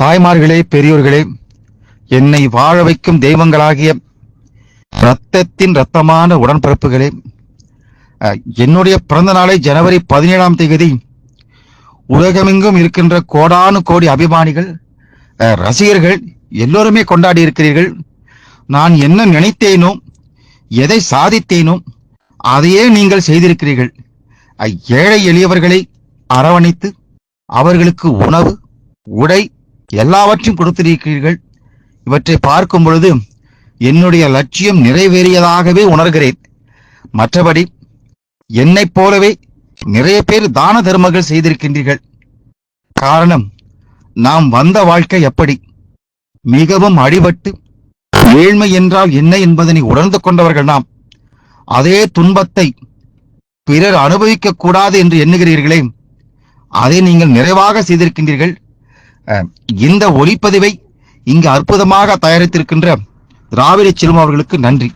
தாய்மார்களே பெரியோர்களே என்னை வாழ வைக்கும் தெய்வங்களாகிய இரத்தத்தின் இரத்தமான உடன்பிறப்புகளே என்னுடைய பிறந்த நாளை ஜனவரி பதினேழாம் தேதி உலகமெங்கும் இருக்கின்ற கோடானு கோடி அபிமானிகள் ரசிகர்கள் எல்லோருமே கொண்டாடி இருக்கிறீர்கள். நான் என்ன நினைத்தேனோ எதை சாதித்தேனோ அதையே நீங்கள் செய்திருக்கிறீர்கள். ஏழை எளியவர்களை அரவணைத்து அவர்களுக்கு உணவு உடை எல்லாவற்றையும் கொடுத்திருக்கிறீர்கள். இவற்றை பார்க்கும் பொழுது என்னுடைய லட்சியம் நிறைவேறியதாகவே உணர்கிறேன். மற்றபடி என்னைப் போலவே நிறைய பேர் தான தர்மங்கள் செய்திருக்கின்றீர்கள். காரணம் நாம் வந்த வாழ்க்கை எப்படி மிகவும் அடிபட்டு ஏழ்மை என்றால் என்ன என்பதனை உணர்ந்து கொண்டவர்கள் நாம். அதே துன்பத்தை பிறர் அனுபவிக்க கூடாது என்று எண்ணுகிறீர்களே. அதை நீங்கள் நிறைவாக செய்திருக்கின்றீர்கள். இந்த ஒளிப்பதிவை இங்கு அற்புதமாக தயாரித்திருக்கின்ற திராவிட செல்வம் அவர்களுக்கு நன்றி.